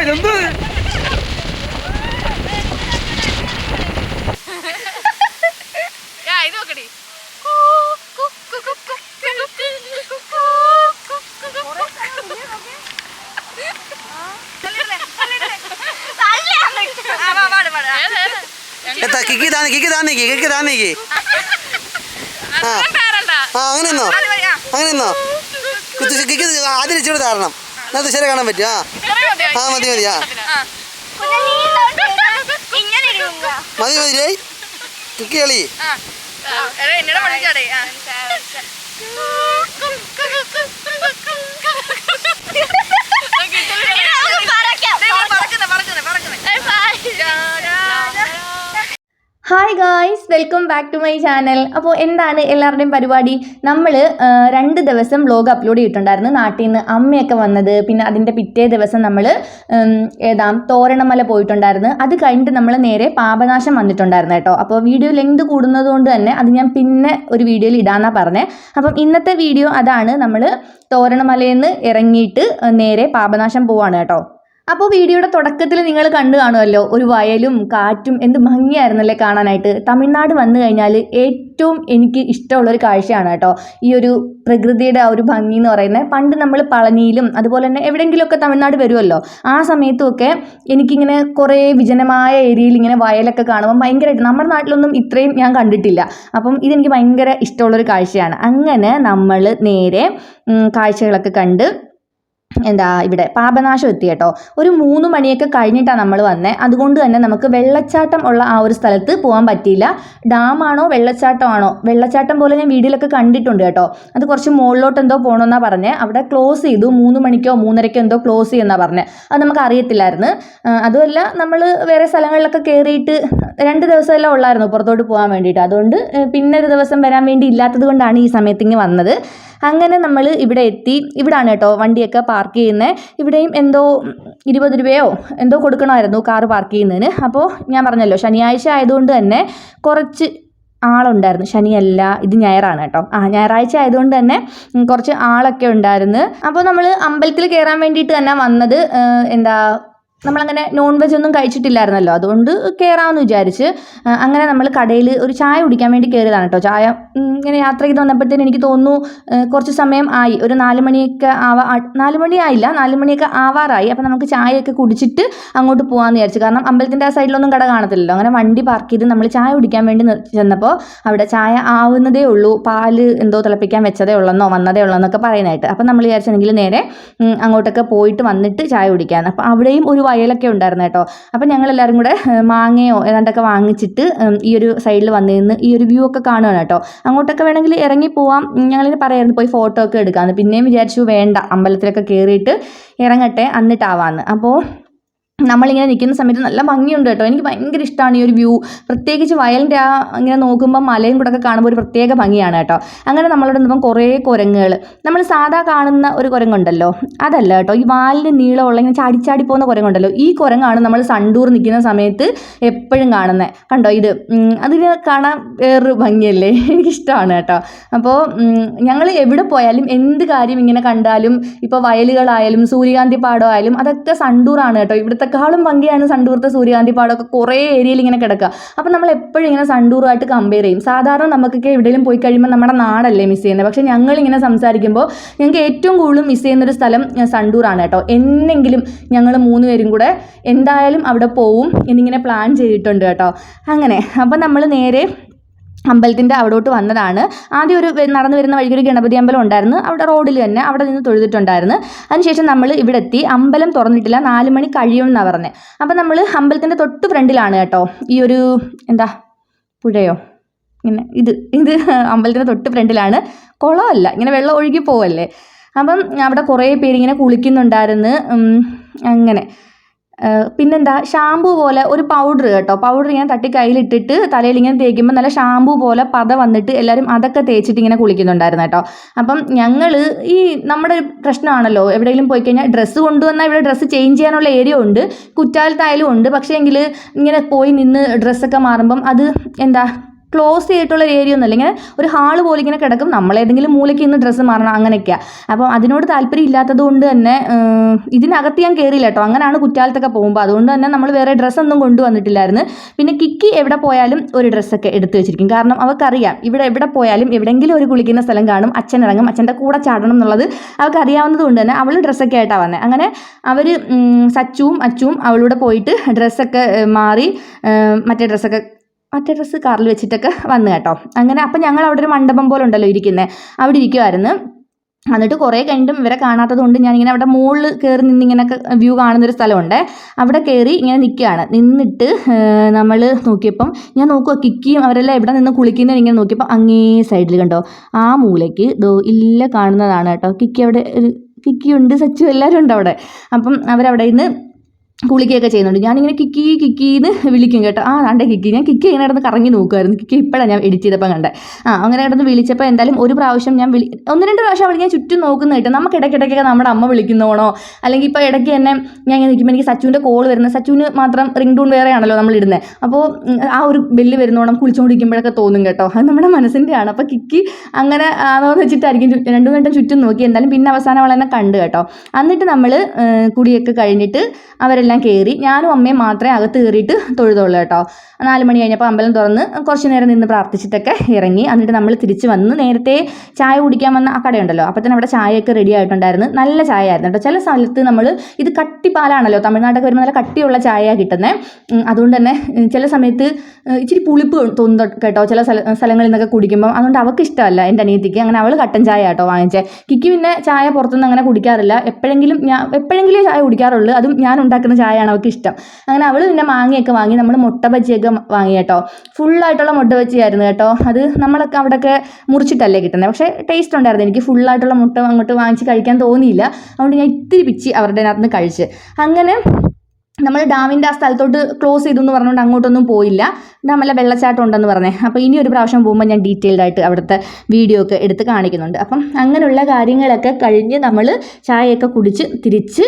എന്ത് കിക്കി താന്ന് കിക്കി ആ ആ അങ്ങനെ നിന്നോ അങ്ങനെ നിന്നോ കുത്തി കിക്കി ആദ്യം ഇച്ചിരി താരണം എന്നാൽ തുഷാരെ കാണാൻ പറ്റും ആ ആ മതി മതി ആ. മതി മതി രേ കുക്കി കളി. എന്നോട് പഠിച്ചാടേ guys welcome back to my channel അപ്പോൾ എന്താണ് എല്ലാവരുടെയും പരിപാടി? നമ്മൾ രണ്ട് ദിവസം വ്ലോഗ് അപ്ലോഡ് ചെയ്തിട്ടുണ്ടായിരുന്നു. നാട്ടിൽ നിന്ന് അമ്മയൊക്കെ വന്നത്. പിന്നെ അതിന്റെ പിറ്റേ ദിവസം നമ്മൾ ഏതാ തോരണമല പോയിട്ടുണ്ടായിരുന്നു. അത് കഴിഞ്ഞിട്ട് നമ്മൾ നേരെ പാപനാശം വന്നിട്ടുണ്ടായിരുന്നു കേട്ടോ. അപ്പോൾ വീഡിയോ ലെങ്ത് കൂടുന്നതുകൊണ്ട് തന്നെ അത് ഞാൻ പിന്നെ ഒരു വീഡിയോയിൽ ഇടാന്നാ പറഞ്ഞത് അപ്പം ഇന്നത്തെ വീഡിയോ അതാണ് നമ്മൾ തോരണമലയിൽ നിന്ന് ഇറങ്ങിയിട്ട് നേരെ പാപനാശം പോവാണ് കേട്ടോ. അപ്പോൾ വീഡിയോയുടെ തുടക്കത്തിൽ നിങ്ങൾ കണ്ടു കാണുമല്ലോ ഒരു വയലും കാറ്റും എന്ത് ഭംഗിയായിരുന്നല്ലേ കാണാനായിട്ട്. തമിഴ്നാട് വന്നു കഴിഞ്ഞാൽ ഏറ്റവും എനിക്ക് ഇഷ്ടമുള്ളൊരു കാഴ്ചയാണ് കേട്ടോ. ഈ ഒരു പ്രകൃതിയുടെ ആ ഒരു ഭംഗി എന്ന് പറയുന്നത്. പണ്ട് നമ്മൾ പളനിയിലും അതുപോലെ തന്നെ എവിടെയെങ്കിലുമൊക്കെ തമിഴ്നാട് വരുമല്ലോ. ആ സമയത്തുമൊക്കെ എനിക്കിങ്ങനെ കുറേ വിജനമായ ഏരിയയിൽ ഇങ്ങനെ വയലൊക്കെ കാണുമ്പോൾ ഭയങ്കരമായിട്ട് നമ്മുടെ നാട്ടിലൊന്നും ഇത്രയും ഞാൻ കണ്ടിട്ടില്ല. അപ്പം ഇതെനിക്ക് ഭയങ്കര ഇഷ്ടമുള്ളൊരു കാഴ്ചയാണ്. അങ്ങനെ നമ്മൾ നേരെ കാഴ്ചകളൊക്കെ കണ്ട് എന്താ ഇവിടെ പാപനാശം എത്തി കേട്ടോ. ഒരു മൂന്ന് മണിയൊക്കെ കഴിഞ്ഞിട്ടാണ് നമ്മൾ വന്നത് അതുകൊണ്ട് തന്നെ നമുക്ക് വെള്ളച്ചാട്ടം ഉള്ള ആ ഒരു സ്ഥലത്ത് പോകാൻ പറ്റിയില്ല. ഡാമാണോ വെള്ളച്ചാട്ടമാണോ വെള്ളച്ചാട്ടം പോലെ ഞാൻ വീഡിയോയിലൊക്കെ കണ്ടിട്ടുണ്ട് കേട്ടോ. അത് കുറച്ച് മുകളിലോട്ട് എന്തോ പോകണമെന്നാണ് പറഞ്ഞത് അവിടെ ക്ലോസ് ചെയ്തു. മൂന്ന് മണിക്കോ മൂന്നരക്കോ എന്തോ ക്ലോസ് ചെയ്യുമെന്നാണ് പറഞ്ഞത് അത് നമുക്ക് അറിയത്തില്ലായിരുന്നു അതുമല്ല നമ്മൾ വേറെ സ്ഥലങ്ങളിലൊക്കെ കയറിയിട്ട് രണ്ട് ദിവസമെല്ലാം ഉള്ളായിരുന്നു പുറത്തോട്ട് പോകാൻ വേണ്ടിയിട്ട്. അതുകൊണ്ട് പിന്നെ ഒരു ദിവസം വരാൻ വേണ്ടി ഇല്ലാത്തത് കൊണ്ടാണ് ഈ സമയത്തിങ്ങ് വന്നത്. അങ്ങനെ നമ്മൾ ഇവിടെ എത്തി. ഇവിടാണ് കേട്ടോ വണ്ടിയൊക്കെ പാർക്ക് ചെയ്യുന്നത് ഇവിടെയും എന്തോ ഇരുപത് രൂപയോ എന്തോ കൊടുക്കണമായിരുന്നു കാറ് പാർക്ക് ചെയ്യുന്നതിന്. അപ്പോൾ ഞാൻ പറഞ്ഞല്ലോ ശനിയാഴ്ച ആയതുകൊണ്ട് തന്നെ കുറച്ച് ആളുണ്ടായിരുന്നു. ശനിയല്ല ഇത് ഞായറാണ് കേട്ടോ. ആ ഞായറാഴ്ച ആയതുകൊണ്ട് തന്നെ കുറച്ച് ആളൊക്കെ ഉണ്ടായിരുന്നു. അപ്പോൾ നമ്മൾ അമ്പലത്തിൽ കയറാൻ വേണ്ടിയിട്ട് തന്നെ വന്നത് എന്താ നമ്മളങ്ങനെ നോൺ വെജ് ഒന്നും കഴിച്ചിട്ടില്ലായിരുന്നല്ലോ. അതുകൊണ്ട് കയറാമെന്ന് വിചാരിച്ച് അങ്ങനെ നമ്മൾ കടയിൽ ഒരു ചായ കുടിക്കാൻ വേണ്ടി കയറിയതാണ് കേട്ടോ. ചായ ഇങ്ങനെ യാത്ര ചെയ്ത് വന്നപ്പോഴത്തേന് എനിക്ക് തോന്നുന്നു കുറച്ച് സമയം ആയി. ഒരു നാല് മണിയൊക്കെ ആവാ നാല് മണി ആയില്ല നാല് മണിയൊക്കെ ആവാറായി. അപ്പോൾ നമുക്ക് ചായയൊക്കെ കുടിച്ചിട്ട് അങ്ങോട്ട് പോകാമെന്ന് വിചാരിച്ചു. കാരണം അമ്പലത്തിന്റെ ആ സൈഡിലൊന്നും കട കാണത്തില്ലല്ലോ. അങ്ങനെ വണ്ടി പാർക്ക് ചെയ്ത് നമ്മൾ ചായ കുടിക്കാൻ വേണ്ടി ചെന്നപ്പോൾ അവിടെ ചായ ആവുന്നതേ ഉള്ളൂ. പാൽ എന്തോ തിളപ്പിക്കാൻ വെച്ചതേ ഉള്ളെന്നോ വന്നതേ ഉള്ളെന്നൊക്കെ പറയുന്നതായിട്ട്. അപ്പം നമ്മൾ വിചാരിച്ചെങ്കിൽ നേരെ അങ്ങോട്ടൊക്കെ പോയിട്ട് വന്നിട്ട് ചായ കുടിക്കാമെന്ന് അപ്പോൾ അവിടെയും ഒരു വയലൊക്കെ ഉണ്ടായിരുന്നു കേട്ടോ. അപ്പം ഞങ്ങൾ എല്ലാവരും കൂടെ മാങ്ങയോ ഏതാണ്ടൊക്കെ വാങ്ങിച്ചിട്ട് ഈ ഒരു സൈഡിൽ വന്നു നിന്ന് ഈ ഒരു വ്യൂ ഒക്കെ കാണുകയാണ് കേട്ടോ. അങ്ങോട്ടൊക്കെ വേണമെങ്കിൽ ഇറങ്ങി പോവാം. ഞങ്ങളിന് പറയായിരുന്നു പോയി ഫോട്ടോ ഒക്കെ എടുക്കാമെന്ന് പിന്നെയും വിചാരിച്ചു വേണ്ട അമ്പലത്തിലൊക്കെ കയറിയിട്ട് ഇറങ്ങട്ടെ എന്നിട്ടാവാമെന്ന് അപ്പോൾ നമ്മളിങ്ങനെ നിൽക്കുന്ന സമയത്ത് നല്ല ഭംഗിയുണ്ട് കേട്ടോ. എനിക്ക് ഭയങ്കര ഇഷ്ടമാണ് ഈ ഒരു വ്യൂ. പ്രത്യേകിച്ച് വയലിന്റെ ആ ഇങ്ങനെ നോക്കുമ്പോൾ മലയും കൂടെ ഒക്കെ കാണുമ്പോൾ ഒരു പ്രത്യേക ഭംഗിയാണ് കേട്ടോ. അങ്ങനെ നമ്മളോട് നിന്നപ്പം കുറേ കുരങ്ങുകൾ. നമ്മൾ സാധാ കാണുന്ന ഒരു കുരങ്ങുണ്ടല്ലോ. അതല്ല കേട്ടോ ഈ വാലിന് നീളമുള്ള ഇങ്ങനെ ചാടിച്ചാടി ചാടി പോകുന്ന കുരങ്ങുണ്ടല്ലോ. ഈ കുരങ്ങാണ് നമ്മൾ സണ്ടൂർ നിൽക്കുന്ന സമയത്ത് എപ്പോഴും കാണുന്നത് കണ്ടോ ഇത്? അതിന് കാണാൻ വേറൊരു ഭംഗിയല്ലേ? എനിക്കിഷ്ടമാണ് കേട്ടോ. അപ്പോൾ ഞങ്ങൾ എവിടെ പോയാലും എന്ത് കാര്യം ഇങ്ങനെ കണ്ടാലും ഇപ്പോൾ വയലുകളായാലും സൂര്യകാന്തി പാടമായാലും അതൊക്കെ സണ്ടൂറാണ് കേട്ടോ. ഇവിടത്തെക്കാളും ഭംഗിയാണ് സണ്ടൂർത്തെ സൂര്യകാന്തി പാടമൊക്കെ കുറേ ഏരിയയിൽ ഇങ്ങനെ കിടക്കുക. അപ്പോൾ നമ്മൾ എപ്പോഴും ഇങ്ങനെ സണ്ടൂറുമായിട്ട് കമ്പയർ ചെയ്യും. സാധാരണ നമുക്കൊക്കെ എവിടെയും പോയി കഴിയുമ്പോൾ നമ്മുടെ നാടല്ലേ മിസ് ചെയ്യുന്നത്. പക്ഷേ ഞങ്ങൾ ഇങ്ങനെ സംസാരിക്കുമ്പോൾ ഞങ്ങൾക്ക് ഏറ്റവും കൂടുതൽ മിസ് ചെയ്യുന്നൊരു സ്ഥലം സണ്ടൂറാണ് കേട്ടോ. എന്നെങ്കിലും ഞങ്ങൾ മൂന്ന് പേരും കൂടെ എന്തായാലും അവിടെ പോവും എന്നിങ്ങനെ പ്ലാൻ ചെയ്തിട്ടുണ്ട് കേട്ടോ. അങ്ങനെ അപ്പം നമ്മൾ നേരെ അമ്പലത്തിന്റെ അവിടോട്ട് വന്നതാണ്. ആദ്യം ഒരു നടന്നു വരുന്ന വഴിക്ക് ഒരു ഗണപതി അമ്പലം ഉണ്ടായിരുന്നു. അവിടെ റോഡിൽ തന്നെ അവിടെ നിന്ന് തൊഴുതിട്ടുണ്ടായിരുന്നു. അതിനുശേഷം നമ്മൾ ഇവിടെ എത്തി അമ്പലം തുറന്നിട്ടില്ല. നാല് മണി കഴിയുമെന്നാണ് പറഞ്ഞത് അപ്പം നമ്മൾ അമ്പലത്തിന്റെ തൊട്ട് ഫ്രണ്ടിലാണ് കേട്ടോ. ഈ ഒരു എന്താ പുഴയോ? ഇങ്ങനെ ഇത് ഇത് അമ്പലത്തിന്റെ തൊട്ട് ഫ്രണ്ടിലാണ്. കുളമല്ല ഇങ്ങനെ വെള്ളം ഒഴുകി പോവല്ലേ. അപ്പം അവിടെ കുറേ പേരിങ്ങനെ കുളിക്കുന്നുണ്ടായിരുന്നു. അങ്ങനെ. പിന്നെന്താ ഷാമ്പു പോലെ ഒരു പൗഡർ കേട്ടോ. പൗഡർ ഇങ്ങനെ തട്ടി കയ്യിലിട്ടിട്ട് തലയിൽ ഇങ്ങനെ തേക്കുമ്പോൾ നല്ല ഷാമ്പു പോലെ പത വന്നിട്ട് എല്ലാവരും അതൊക്കെ തേച്ചിട്ട് ഇങ്ങനെ കുളിക്കുന്നുണ്ടായിരുന്നു കേട്ടോ. അപ്പം ഞങ്ങൾ ഈ നമ്മുടെ പ്രശ്നമാണല്ലോ. എവിടെയെങ്കിലും പോയി കഴിഞ്ഞാൽ ഡ്രസ്സ് കൊണ്ടുവന്നാൽ ഇവിടെ ഡ്രസ്സ് ചേഞ്ച് ചെയ്യാനുള്ള ഏരിയ ഉണ്ട്. കുറ്റാലത്തായാലും ഉണ്ട്. പക്ഷേ എങ്കിൽ ഇങ്ങനെ പോയി നിന്ന് ഡ്രസ്സൊക്കെ മാറുമ്പം അത് എന്താ ക്ലോസ് ചെയ്തിട്ടുള്ള ഏരിയ ഒന്നും ഇങ്ങനെ ഒരു ഹാൾ പോലെ ഇങ്ങനെ കിടക്കും. നമ്മളേതെങ്കിലും മൂലയ്ക്ക് ഇന്ന് ഡ്രസ്സ് മാറണം അങ്ങനെയൊക്കെയാണ് അപ്പം അതിനോട് താല്പര്യം ഇല്ലാത്തത് കൊണ്ട് തന്നെ ഇതിനകത്ത് ഞാൻ കയറിയില്ല കേട്ടോ. അങ്ങനെയാണ് കുറ്റാലത്തൊക്കെ പോകുമ്പോൾ അതുകൊണ്ട് തന്നെ നമ്മൾ വേറെ ഡ്രസ്സൊന്നും കൊണ്ടുവന്നിട്ടില്ലായിരുന്നു. പിന്നെ കിക്കി എവിടെ പോയാലും ഒരു ഡ്രസ്സൊക്കെ എടുത്തു വെച്ചിരിക്കും. കാരണം അവർക്കറിയാം ഇവിടെ എവിടെ പോയാലും എവിടെയെങ്കിലും ഒരു കുളിക്കുന്ന സ്ഥലം കാണും അച്ഛൻ ഇറങ്ങും അച്ഛന്റെ കൂടെ ചാടണം എന്നുള്ളത് അവർക്കറിയാവുന്നത് കൊണ്ട് തന്നെ അവൾ ഡ്രസ്സൊക്കെ ആയിട്ടാണ് വന്നത് അങ്ങനെ അവർ സച്ചുവും അച്ചുവും അവളൂടെ പോയിട്ട് ഡ്രസ്സൊക്കെ മാറി മറ്റേ ഡ്രസ്സൊക്കെ മറ്റേ ഡ്രസ്സ് കാറിൽ വെച്ചിട്ടൊക്കെ വന്നു കേട്ടോ. അങ്ങനെ അപ്പം ഞങ്ങൾ അവിടെ ഒരു മണ്ഡപം പോലെ ഉണ്ടല്ലോ ഇരിക്കുന്നത് അവിടെ ഇരിക്കുമായിരുന്നു എന്നിട്ട് കുറേ കണ്ടും ഇവരെ കാണാത്തത് കൊണ്ട് ഞാനിങ്ങനെ അവിടെ മുകളിൽ കയറി നിന്നിങ്ങനെ വ്യൂ കാണുന്നൊരു സ്ഥലമുണ്ട്. അവിടെ കയറി ഇങ്ങനെ നിൽക്കുകയാണ് നിന്നിട്ട് നമ്മൾ നോക്കിയപ്പം ഞാൻ നോക്കുക കിക്കിയും അവരെല്ലാം എവിടെ നിന്ന് കുളിക്കുന്നതിന് ഇങ്ങനെ നോക്കിയപ്പോൾ അങ്ങേ സൈഡിൽ കണ്ടോ? ആ മൂലയ്ക്ക് ദോ ഇല്ല കാണുന്നതാണ് കേട്ടോ. കിക്കി അവിടെ കിക്കിയുണ്ട് സച്ചു എല്ലാവരും ഉണ്ട് അവിടെ. അപ്പം അവരവിടെ നിന്ന് കുളിക്കുകയൊക്കെ ചെയ്യുന്നുണ്ട്. ഞാനിങ്ങനെ കിക്കി കിക്കീന്ന് വിളിക്കും കേട്ടോ. ആ ആണ്ടെ കിക്കി. ഞാൻ കിക്കി ഇങ്ങനെ കിടന്ന് കറങ്ങി നോക്കുമായിരുന്നു കിക്കി ഇപ്പോഴാണ് ഞാൻ എഡിറ്റ് ചെയ്തപ്പോൾ കണ്ടേ. ആ അങ്ങനെ കിടന്ന് വിളിച്ചപ്പോൾ എന്തായാലും ഒരു പ്രാവശ്യം ഞാൻ വിളി ഒന്ന് രണ്ട് പ്രാവശ്യം അവിടെ ഞാൻ ചുറ്റും നോക്കുന്ന കേട്ടോ. നമുക്ക് ഇടയ്ക്കിടയ്ക്കൊക്കെ നമ്മുടെ അമ്മ വിളിക്കുന്നോണോ അല്ലെങ്കിൽ ഇപ്പോൾ ഇടയ്ക്ക് തന്നെ ഞാൻ ഇങ്ങനെ നിൽക്കുമ്പോൾ എനിക്ക് സച്ചുവിന്റെ കോൾ വരുന്നത്. സച്ചുവിന് മാത്രം റിംഗ് ടൂൺ വേറെ ആണല്ലോ നമ്മൾ ഇടുന്നത് അപ്പോൾ ആ ഒരു ബെല്ല് വരുന്നോണം കുളിച്ചുകൊണ്ടിരിക്കുമ്പോഴൊക്കെ തോന്നും കേട്ടോ. അത് നമ്മുടെ മനസ്സിന്റെയാണ്. അപ്പോൾ കിക്കി അങ്ങനെ ആണോന്ന് വെച്ചിട്ടായിരിക്കും രണ്ടും വട്ടം ചുറ്റും നോക്കി. എന്തായാലും പിന്നെ അവസാനം അവളെന്നെ കണ്ട് കണ്ടു കേട്ടോ. എന്നിട്ട് നമ്മൾ കുടിയൊക്കെ കഴിഞ്ഞിട്ട് അവരെല്ലാം കയറി ഞാനും അമ്മയും മാത്രമേ അകത്ത് കയറിയിട്ട് തൊഴുതുള്ളൂ കേട്ടോ. നാല് മണി കഴിഞ്ഞപ്പോൾ അമ്പലം തുറന്ന് കുറച്ച് നേരം നിന്ന് പ്രാർത്ഥിച്ചിട്ടൊക്കെ ഇറങ്ങി. എന്നിട്ട് നമ്മൾ തിരിച്ച് വന്ന് നേരത്തെ ചായ കുടിക്കാൻ വന്ന ആ കടയുണ്ടല്ലോ. അപ്പോൾ തന്നെ അവിടെ ചായയൊക്കെ റെഡി ആയിട്ടുണ്ടായിരുന്നു. നല്ല ചായ ആയിരുന്നു കേട്ടോ. ചില സ്ഥലത്ത് നമ്മൾ ഇത് കട്ടിപ്പാലാണല്ലോ. തമിഴ്നാട്ടൊക്കെ വരുമ്പോൾ നല്ല കട്ടിയുള്ള ചായയാണ് കിട്ടുന്നത് അതുകൊണ്ട് തന്നെ ചില സമയത്ത് ഇച്ചിരി പുളിപ്പ് തോന്നുന്നു കേട്ടോ. ചില സ്ഥല സ്ഥലങ്ങളിൽ നിന്നൊക്കെ കുടിക്കുമ്പോൾ അതുകൊണ്ട് അവൾക്ക് ഇഷ്ടമല്ല എന്റെ അനിയത്തിക്ക്. അങ്ങനെ അവൾ കട്ടൻ ചായ കേട്ടോ വാങ്ങിച്ചേ. കിക്ക് പിന്നെ ചായ പുറത്തുനിന്ന് അങ്ങനെ കുടിക്കാറില്ല. എപ്പോഴെങ്കിലും ഞാൻ എപ്പോഴെങ്കിലും ചായ കുടിക്കാറുള്ളൂ. അതും ഞാൻ ഉണ്ടാക്കുന്ന ചായയാണ് അവൾക്ക് ഇഷ്ടം അങ്ങനെ അവൾ പിന്നെ മാങ്ങയൊക്കെ വാങ്ങി നമ്മൾ മുട്ട ബജിയൊക്കെ വാങ്ങി കേട്ടോ. ഫുള്ളായിട്ടുള്ള മുട്ട ബജിയായിരുന്നു കേട്ടോ. അത് നമ്മളൊക്കെ അവിടെയൊക്കെ മുറിച്ചിട്ടല്ലേ കിട്ടുന്നത് പക്ഷേ ടേസ്റ്റ് ഉണ്ടായിരുന്നു. എനിക്ക് ഫുള്ളായിട്ടുള്ള മുട്ട അങ്ങോട്ട് വാങ്ങിച്ച് കഴിക്കാൻ തോന്നിയില്ല. അതുകൊണ്ട് ഞാൻ ഇത്തിരി പിച്ചി അവരുടെ അതിനകത്ത് കഴിച്ച്. അങ്ങനെ നമ്മൾ ഡാമിന്റെ ആ സ്ഥലത്തോട്ട് ക്ലോസ് ചെയ്തു എന്ന് പറഞ്ഞുകൊണ്ട് അങ്ങോട്ടൊന്നും പോയില്ല. ഡാമല്ല വെള്ളച്ചാട്ടം ഉണ്ടെന്ന് പറഞ്ഞേ. അപ്പോൾ ഇനി ഒരു പ്രാവശ്യം പോകുമ്പോൾ ഞാൻ ഡീറ്റെയിൽഡ് ആയിട്ട് അവിടുത്തെ വീഡിയോ ഒക്കെ എടുത്ത് കാണിക്കുന്നുണ്ട്. അപ്പം അങ്ങനെയുള്ള കാര്യങ്ങളൊക്കെ കഴിഞ്ഞ് നമ്മൾ ചായയൊക്കെ കുടിച്ച് തിരിച്ച്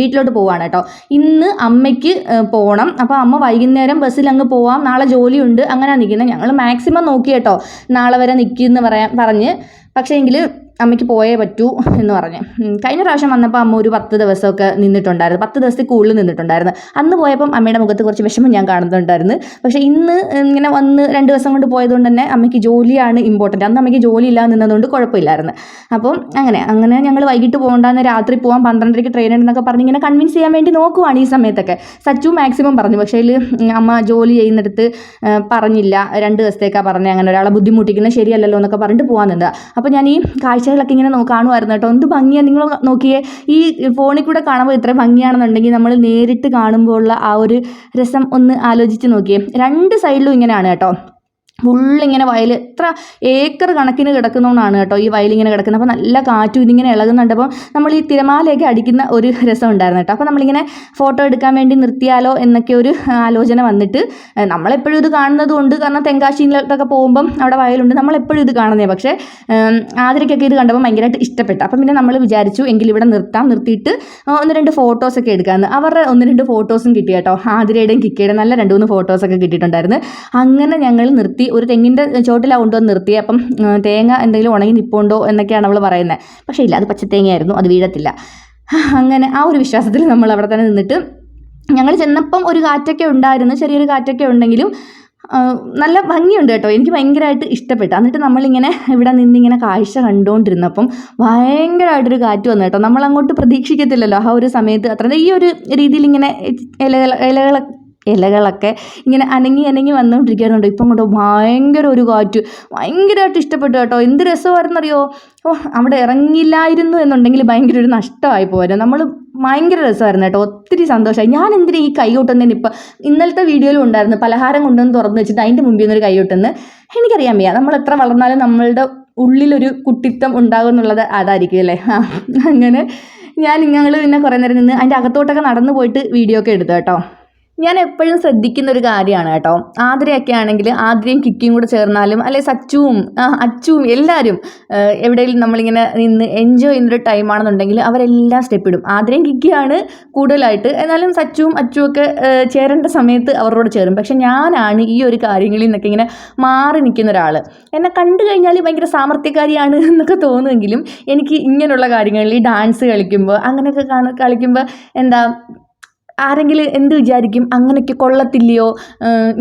വീട്ടിലോട്ട് പോവാണ് കേട്ടോ. ഇന്ന് അമ്മയ്ക്ക് പോകണം അപ്പോൾ അമ്മ വൈകുന്നേരം ബസ്സിൽ അങ്ങ് പോവാം. നാളെ ജോലിയുണ്ട്. അങ്ങനെ നിൽക്കുന്നത് ഞങ്ങൾ മാക്സിമം നോക്കി കേട്ടോ. നാളെ വരെ നിൽക്കുമെന്ന് പറയാൻ പറഞ്ഞ് പക്ഷേ എങ്കിൽ അമ്മയ്ക്ക് പോയേ പറ്റൂ എന്ന് പറഞ്ഞ്. കഴിഞ്ഞ പ്രാവശ്യം വന്നപ്പോൾ അമ്മ ഒരു പത്ത് ദിവസമൊക്കെ നിന്നിട്ടുണ്ടായിരുന്നു. പത്ത് ദിവസത്തിൽ കൂടുതൽ നിന്നിട്ടുണ്ടായിരുന്നു. അന്ന് പോയപ്പം അമ്മയുടെ മുഖത്ത് കുറച്ച് വിഷമം ഞാൻ കാണുന്നുണ്ടായിരുന്നു. പക്ഷേ ഇന്ന് ഇങ്ങനെ വന്ന് രണ്ട് ദിവസം കൊണ്ട് പോയതുകൊണ്ട് തന്നെ അമ്മയ്ക്ക് ജോലിയാണ് ഇമ്പോർട്ടന്റ് അന്ന് അമ്മയ്ക്ക് ജോലി ഇല്ലാതെ നിന്നതുകൊണ്ട് കുഴപ്പമില്ലായിരുന്നു. അപ്പം അങ്ങനെ അങ്ങനെ ഞങ്ങൾ വൈകിട്ട് പോകണ്ടെന്ന് രാത്രി പോകാൻ പന്ത്രണ്ടരയ്ക്ക് ട്രെയിൻ ഉണ്ടെന്നൊക്കെ പറഞ്ഞ് ഇങ്ങനെ കൺവിൻസ് ചെയ്യാൻ വേണ്ടി നോക്കുവാണ് ഈ സമയത്തൊക്കെ. സച്ചു മാക്സിമം പറഞ്ഞു. പക്ഷേ അമ്മ ജോലി ചെയ്യുന്നിടത്ത് പറഞ്ഞില്ല. രണ്ട് ദിവസത്തേക്കാണ് പറഞ്ഞത് അങ്ങനെ ഒരാളെ ബുദ്ധിമുട്ടിക്കുന്നത് ശരിയല്ലല്ലോ എന്നൊക്കെ പറഞ്ഞിട്ട് പോകാൻ നിന്നത്. അപ്പോൾ ഞാൻ ഈ കാഴ്ചകളൊക്കെ ഇങ്ങനെ കാണുമായിരുന്നു കേട്ടോ. എന്ത് ഭംഗിയാണ് നിങ്ങൾ നോക്കിയേ ഈ ഫോണിൽ കൂടെ കാണുമ്പോൾ ഇത്ര ഭംഗിയാണെന്നുണ്ടെങ്കിൽ നമ്മൾ നേരിട്ട് കാണുമ്പോൾ ഉള്ള ആ ഒരു രസം ഒന്ന് ആലോചിച്ച് നോക്കിയേ. രണ്ട് സൈഡിലും ഇങ്ങനെയാണ് കേട്ടോ. ഫുള്ളിങ്ങനെ വയൽ എത്ര ഏക്കർ കണക്കിന് കിടക്കുന്നതുകൊണ്ടാണ് കേട്ടോ ഈ വയലിങ്ങനെ കിടക്കുന്നത്. അപ്പോൾ നല്ല കാറ്റും ഇതിങ്ങനെ ഇളകുന്നുണ്ട്. അപ്പോൾ നമ്മൾ ഈ തിരമാലയൊക്കെ അടിക്കുന്ന ഒരു രസം ഉണ്ടായിരുന്നു കേട്ടോ. അപ്പോൾ നമ്മളിങ്ങനെ ഫോട്ടോ എടുക്കാൻ വേണ്ടി നിർത്തിയാലോ എന്നൊക്കെ ഒരു ആലോചന വന്നിട്ട് നമ്മളെപ്പോഴും ഇത് കാണുന്നത് കൊണ്ട് കാരണം തെങ്കാശിയിലോട്ടൊക്കെ പോകുമ്പം അവിടെ വയലുണ്ട്. നമ്മളെപ്പോഴും ഇത് കാണുന്നേ പക്ഷേ ആതിരയ്ക്കൊക്കെ ഇത് കണ്ടപ്പോൾ ഭയങ്കരമായിട്ട് ഇഷ്ടപ്പെട്ടു. അപ്പം പിന്നെ നമ്മൾ വിചാരിച്ചു എങ്കിൽ ഇവിടെ നിർത്താം. നിർത്തിയിട്ട് ഒന്ന് രണ്ട് ഫോട്ടോസൊക്കെ എടുക്കാമെന്ന് അവരുടെ ഒന്ന് രണ്ട് ഫോട്ടോസും കിട്ടി കേട്ടോ. ആതിരയുടെയും കിക്കയുടെയും നല്ല രണ്ട് മൂന്ന് ഫോട്ടോസൊക്കെ കിട്ടിയിട്ടുണ്ടായിരുന്നു. അങ്ങനെ ഞങ്ങൾ നിർത്തി. ഒരു തെങ്ങിന്റെ ചോട്ടിലാണ് കൊണ്ടുവന്ന് നിർത്തി അപ്പം തേങ്ങ എന്തെങ്കിലും ഉണങ്ങി നിൽപ്പുണ്ടോ എന്നൊക്കെയാണ് അവൾ പറയുന്നത് പക്ഷേ ഇല്ല അത് പച്ചത്തേങ്ങയായിരുന്നു അത് വീഴത്തില്ല. അങ്ങനെ ആ ഒരു വിശ്വാസത്തിൽ നമ്മൾ അവിടെ തന്നെ നിന്നിട്ട് ഞങ്ങൾ ചെന്നപ്പം ഒരു കാറ്റൊക്കെ ഉണ്ടായിരുന്നു ചെറിയൊരു കാറ്റൊക്കെ ഉണ്ടെങ്കിലും നല്ല ഭംഗിയുണ്ട് കേട്ടോ. എനിക്ക് ഭയങ്കരമായിട്ട് ഇഷ്ടപ്പെട്ടു. എന്നിട്ട് നമ്മളിങ്ങനെ ഇവിടെ നിന്നിങ്ങനെ കാഴ്ച കണ്ടുകൊണ്ടിരുന്നപ്പം ഭയങ്കരമായിട്ടൊരു കാറ്റ് വന്നു കേട്ടോ. നമ്മളങ്ങോട്ട് പ്രതീക്ഷിക്കത്തില്ലല്ലോ ആ ഒരു സമയത്ത്. അത്ര ഈ ഒരു രീതിയിൽ ഇങ്ങനെ ഇലകൾ ഇലകൾ ഇലകളൊക്കെ ഇങ്ങനെ അനങ്ങി അനങ്ങി വന്നുകൊണ്ടിരിക്കുകയാണ് ഇപ്പം കൊണ്ട് ഭയങ്കര ഒരു കാറ്റ്. ഭയങ്കരമായിട്ട് ഇഷ്ടപ്പെട്ടു കേട്ടോ. എന്ത് രസമായിരുന്നറിയോ? ഓ അവിടെ ഇറങ്ങില്ലായിരുന്നു എന്നുണ്ടെങ്കിൽ ഭയങ്കര ഒരു നഷ്ടമായി പോരാ നമ്മൾ ഭയങ്കര രസമായിരുന്നു കേട്ടോ. ഒത്തിരി സന്തോഷമായി. ഞാൻ എന്തിനാ ഈ കൈ കൊട്ടുന്നതിന് ഇപ്പം ഇന്നലത്തെ വീഡിയോയിലും ഉണ്ടായിരുന്നു. പലഹാരം കൊണ്ടുവന്ന് തുറന്ന് വെച്ചിട്ട് അതിന്റെ മുമ്പിൽ നിന്നൊരു കൈ കൊട്ടുന്നത്. എനിക്കറിയാൻ വയ്യ. നമ്മൾ എത്ര വളർന്നാലും നമ്മളുടെ ഉള്ളിലൊരു കുട്ടിത്തം ഉണ്ടാകും എന്നുള്ളത് അതായിരിക്കും അല്ലേ? അങ്ങനെ ഞാൻ ഞങ്ങൾ പിന്നെ കുറേ നേരം നിന്ന് അതിന്റെ അകത്തോട്ടൊക്കെ നടന്നു പോയിട്ട് വീഡിയോ ഒക്കെ എടുത്തു കേട്ടോ. ഞാൻ എപ്പോഴും ശ്രദ്ധിക്കുന്ന ഒരു കാര്യമാണ് കേട്ടോ. ആതിരയൊക്കെ ആണെങ്കിൽ ആതിരയും കിക്കിയും കൂടെ ചേർന്നാലും അല്ലെ സച്ചുവും അച്ചുവും എല്ലാവരും എവിടെയെങ്കിലും നമ്മളിങ്ങനെ നിന്ന് എൻജോയ് ചെയ്യുന്നൊരു ടൈമാണെന്നുണ്ടെങ്കിൽ അവരെല്ലാം സ്റ്റെപ്പ് ഇടും. ആതിരയും കിക്കിയാണ് കൂടുതലായിട്ട്. എന്നാലും സച്ചുവും അച്ചുവും ഒക്കെ ചേരേണ്ട സമയത്ത് അവരോട് ചേരും. പക്ഷെ ഞാനാണ് ഈ ഒരു കാര്യങ്ങളിൽ നിന്നൊക്കെ ഇങ്ങനെ മാറി നിൽക്കുന്ന ഒരാൾ എന്നെ കണ്ടു കഴിഞ്ഞാൽ ഭയങ്കര സാമർത്ഥ്യക്കാരിയാണ് എന്നൊക്കെ തോന്നുമെങ്കിലും എനിക്ക് ഇങ്ങനെയുള്ള കാര്യങ്ങളിൽ ഡാൻസ് കളിക്കുമ്പോൾ അങ്ങനെയൊക്കെ കളിക്കുമ്പോൾ എന്താ ആരെങ്കിലും എന്ത് വിചാരിക്കും? അങ്ങനെയൊക്കെ കൊള്ളത്തില്ലയോ?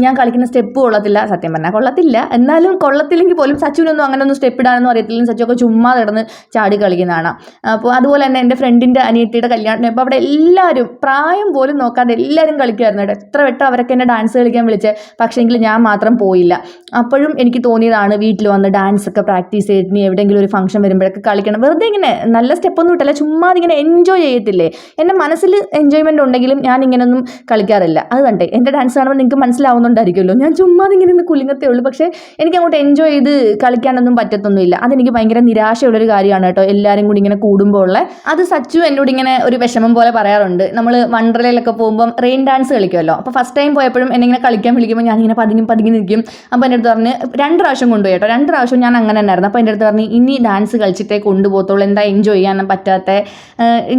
ഞാൻ കളിക്കുന്ന സ്റ്റെപ്പ് കൊള്ളത്തില്ല. സത്യം പറഞ്ഞാൽ കൊള്ളത്തില്ല. എന്നാലും കൊള്ളത്തില്ലെങ്കിൽ പോലും സച്ചിനൊന്നും അങ്ങനെ ഒന്നും സ്റ്റെപ്പ് ഇടാനൊന്നും അറിയത്തില്ല സച്ചുവൊക്കെ ചുമ്മാ കിടന്ന് ചാടി കളിക്കുന്നതാണ് അപ്പോൾ അതുപോലെ തന്നെ എന്റെ ഫ്രണ്ടിന്റെ അനിയത്തിയുടെ കല്യാണം. അപ്പോൾ അവിടെ എല്ലാവരും പ്രായം പോലും നോക്കാതെ എല്ലാവരും കളിക്കുമായിരുന്നു കേട്ടോ. എത്ര വട്ടം അവരൊക്കെ എന്നെ ഡാൻസ് കളിക്കാൻ വിളിച്ചത് പക്ഷേങ്കിൽ ഞാൻ മാത്രം പോയില്ല. അപ്പോഴും എനിക്ക് തോന്നിയതാണ് വീട്ടിൽ വന്ന് ഡാൻസ് ഒക്കെ പ്രാക്ടീസ് ചെയ്തിട്ട് എവിടെയെങ്കിലും ഒരു ഫംഗ്ഷൻ വരുമ്പോഴൊക്കെ കളിക്കണം. വെറുതെ ഇങ്ങനെ നല്ല സ്റ്റെപ്പൊന്നും ഇട്ടല്ല. ചുമ്മാ ഇങ്ങനെ എൻജോയ് ചെയ്യത്തില്ലേ? എന്റെ മനസ്സിൽ എൻജോയ്മെന്റ് ഉണ്ടെങ്കിലും ഞാൻ ഇങ്ങനെയൊന്നും കളിക്കാറില്ല. അത് കണ്ടേ. എന്റെ ഡാൻസ് കാണുമ്പോൾ നിങ്ങൾക്ക് മനസ്സിലാവുന്നുണ്ടായിരിക്കുമല്ലോ. ഞാൻ ചുമ്മാ ഇങ്ങനെ നിന്ന് കുലുങ്ങത്തേ ഉള്ളൂ. പക്ഷേ എനിക്ക് അങ്ങോട്ട് എൻജോയ് ചെയ്ത് കളിക്കാനൊന്നും പറ്റത്തൊന്നുമില്ല. അതെനിക്ക് ഭയങ്കര നിരാശയുള്ളൊരു കാര്യമാണ് കേട്ടോ. എല്ലാവരും കൂടി ഇങ്ങനെ കൂടുമ്പോൾ ഉള്ള അത് സച്ചു എന്നോട് ഇങ്ങനെ ഒരു വിഷമം പോലെ പറയാറുണ്ട്. നമ്മൾ വണ്ടർലയിലൊക്കെ പോകുമ്പോൾ റെയിൻ ഡാൻസ് കളിക്കുമല്ലോ. അപ്പോൾ ഫസ്റ്റ് ടൈം പോയപ്പോഴും എന്നെ ഇങ്ങനെ കളിക്കാൻ വിളിക്കുമ്പോൾ ഞാൻ ഇങ്ങനെ പതുങ്ങി പതുങ്ങി നിൽക്കും. അപ്പോൾ എന്റെ അടുത്ത് പറഞ്ഞ് രണ്ട് പ്രാവശ്യം കൊണ്ടുപോയി കേട്ടോ. രണ്ട് പ്രാവശ്യം ഞാൻ അങ്ങനെ തന്നെയായിരുന്നു. അപ്പോൾ എന്റെ അടുത്ത് പറഞ്ഞ് ഇനി ഡാൻസ് കളിച്ചിട്ടേ കൊണ്ടുപോകത്തുള്ളൂ. എന്താ എൻജോയ് ചെയ്യാൻ പറ്റാത്ത?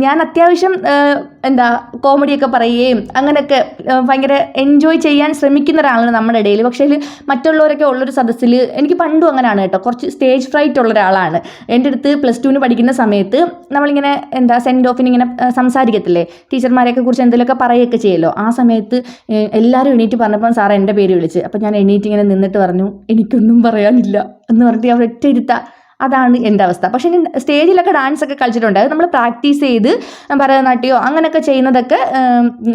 ഞാൻ അത്യാവശ്യം എന്താ കോമഡിയൊക്കെ പറയുകയും അങ്ങനെയൊക്കെ ഭയങ്കര എൻജോയ് ചെയ്യാൻ ശ്രമിക്കുന്ന ഒരാളാണ് നമ്മുടെ ഇടയിൽ. പക്ഷേ മറ്റുള്ളവരൊക്കെ ഉള്ളൊരു സദസ്സിൽ എനിക്ക് പണ്ടും അങ്ങനെയാണ് കേട്ടോ. കുറച്ച് സ്റ്റേജ് ഫ്രൈറ്റ് ഉള്ള ഒരാളാണ് എന്റെ അടുത്ത് പ്ലസ് ടുവിന് പഠിക്കുന്ന സമയത്ത് നമ്മളിങ്ങനെ എന്താ സെൻഡ് ഓഫിന് ഇങ്ങനെ സംസാരിക്കത്തില്ലേ? ടീച്ചർമാരെയൊക്കെ കുറിച്ച് എന്തെങ്കിലുമൊക്കെ പറയുകയൊക്കെ ചെയ്യല്ലോ ആ സമയത്ത് എല്ലാവരും എണീറ്റ് പറഞ്ഞപ്പോൾ സാർ എന്റെ പേര് വിളിച്ച്. അപ്പം ഞാൻ എണീറ്റ് ഇങ്ങനെ നിന്നിട്ട് പറഞ്ഞു എനിക്കൊന്നും പറയാനില്ല. എന്ന് പറഞ്ഞിട്ട് അവർ ഒറ്റ ഇരുത്ത അതാണ് എന്റെ അവസ്ഥ. പക്ഷേ ഞാൻ സ്റ്റേജിലൊക്കെ ഡാൻസ് ഒക്കെ കളിച്ചിട്ടുണ്ട്. അത് നമ്മൾ പ്രാക്ടീസ് ചെയ്ത് ഭരതനാട്യമോ അങ്ങനെയൊക്കെ ചെയ്യുന്നതൊക്കെ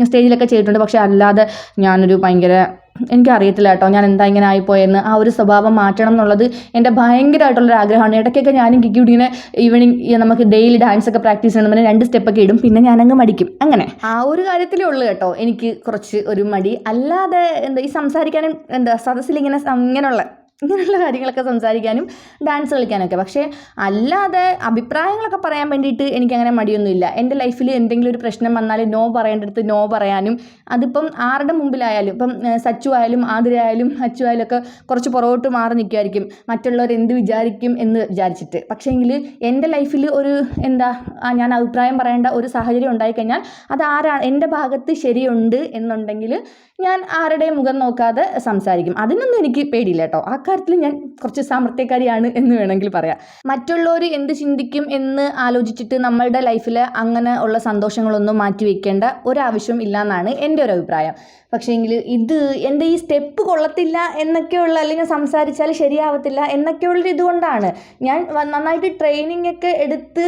സ്റ്റേജിലൊക്കെ ചെയ്തിട്ടുണ്ട്. പക്ഷേ അല്ലാതെ ഞാനൊരു ഭയങ്കര എനിക്കറിയത്തില്ല കേട്ടോ ഞാൻ എന്താ ഇങ്ങനെ ആയിപ്പോയെന്ന്. ആ ഒരു സ്വഭാവം മാറ്റണം എന്നുള്ളത് എന്റെ ഭയങ്കരമായിട്ടുള്ളൊരു ആഗ്രഹമാണ്. ഇടയ്ക്കൊക്കെ ഞാനും കിക്കി കൂടി ഇങ്ങനെ ഈവനിങ് നമുക്ക് ഡെയിലി ഡാൻസ് ഒക്കെ പ്രാക്ടീസ് ചെയ്യണം പറഞ്ഞാൽ രണ്ട് സ്റ്റെപ്പൊക്കെ ഇടും. പിന്നെ ഞാനങ്ങ് മടിക്കും. അങ്ങനെ. ആ ഒരു കാര്യത്തിലേ ഉള്ളൂ കേട്ടോ. എനിക്ക് കുറച്ച് ഒരു മടി. അല്ലാതെ എന്താ ഈ സംസാരിക്കാനും എന്താ സദസ്സിൽ ഇങ്ങനെ സം- ഇങ്ങനെയുള്ള ഇങ്ങനെയുള്ള കാര്യങ്ങളൊക്കെ സംസാരിക്കാനും ഡാൻസ് കളിക്കാനൊക്കെ. പക്ഷേ അല്ലാതെ അഭിപ്രായങ്ങളൊക്കെ പറയാൻ വേണ്ടിയിട്ട് എനിക്കങ്ങനെ മടിയൊന്നുമില്ല. എന്റെ ലൈഫിൽ എന്തെങ്കിലും ഒരു പ്രശ്നം വന്നാൽ നോ പറയേണ്ടടുത്ത് നോ പറയാനും അതിപ്പം ആരുടെ മുമ്പിലായാലും ഇപ്പം സച്ചു ആയാലും ആതിര ആയാലും അച്ചു ആയാലും ഒക്കെ കുറച്ച് പുറകോട്ട് മാറി നിൽക്കുമായിരിക്കും മറ്റുള്ളവർ എന്ത് വിചാരിക്കും എന്ന് വിചാരിച്ചിട്ട്. പക്ഷേങ്കിൽ എന്റെ ലൈഫിൽ ഒരു എന്താ ഞാൻ അഭിപ്രായം പറയേണ്ട ഒരു സാഹചര്യം ഉണ്ടായിക്കഴിഞ്ഞാൽ അത് ആരാണ് എന്റെ ഭാഗത്ത് ശരിയുണ്ട് എന്നുണ്ടെങ്കിൽ ഞാൻ ആരുടെയും മുഖം നോക്കാതെ സംസാരിക്കും. അതിനൊന്നും എനിക്ക് പേടിയില്ല കേട്ടോ. ആ കാര്യത്തിൽ ഞാൻ കുറച്ച് സാമർത്ഥ്യക്കാരിയാണ് എന്ന് വേണമെങ്കിൽ പറയാം. മറ്റുള്ളവർ എന്ത് ചിന്തിക്കും എന്ന് ആലോചിച്ചിട്ട് നമ്മളുടെ ലൈഫിൽ അങ്ങനെ ഉള്ള സന്തോഷങ്ങളൊന്നും മാറ്റി വെക്കേണ്ട ഒരാവശ്യം ഇല്ല എന്നാണ് എന്റെ ഒരു അഭിപ്രായം. പക്ഷേങ്കിൽ ഇത് എന്റെ ഈ സ്റ്റെപ്പ് കൊള്ളത്തില്ല എന്നൊക്കെയുള്ള അല്ലെങ്കിൽ സംസാരിച്ചാൽ ശരിയാവത്തില്ല എന്നൊക്കെയുള്ളൊരു ഇതുകൊണ്ടാണ്. ഞാൻ നന്നായിട്ട് ട്രെയിനിങ് ഒക്കെ എടുത്ത്